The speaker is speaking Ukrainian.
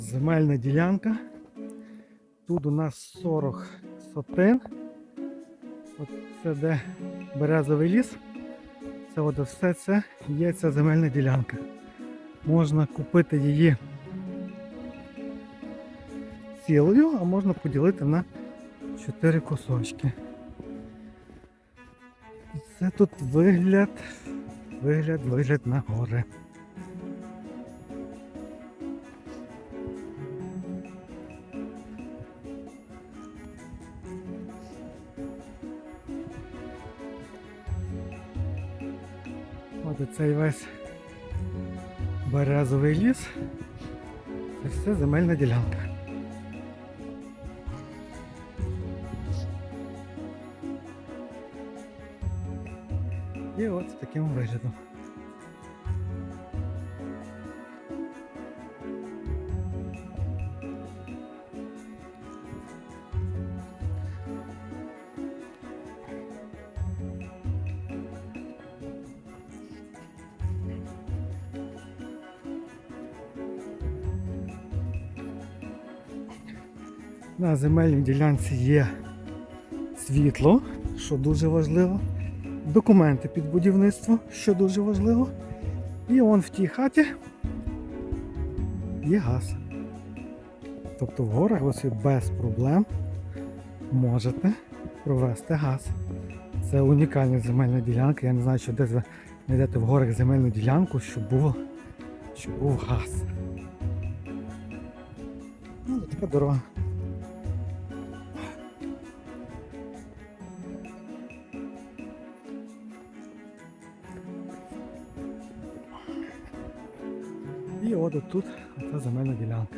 Земельна ділянка. Тут у нас 40 сотин. От це де березовий ліс. Це от все це є ця земельна ділянка. Можна купити її цілою, а можна поділити на 4 кусочки. І це тут вигляд, вигляд, вигляд на гори. От цей весь березовий ліс. Це все земельна ділянка. І от таким виглядом. На земельній ділянці є світло, що дуже важливо. Документи під будівництво, що дуже важливо. І он в тій хаті є газ. Тобто в горах ви без проблем можете провести газ. Це унікальна земельна ділянка. Я не знаю, що десь ви знайдете в горах земельну ділянку, щоб був, щоб був газ. Ну, така дорога. І от тут ота земельна ділянка.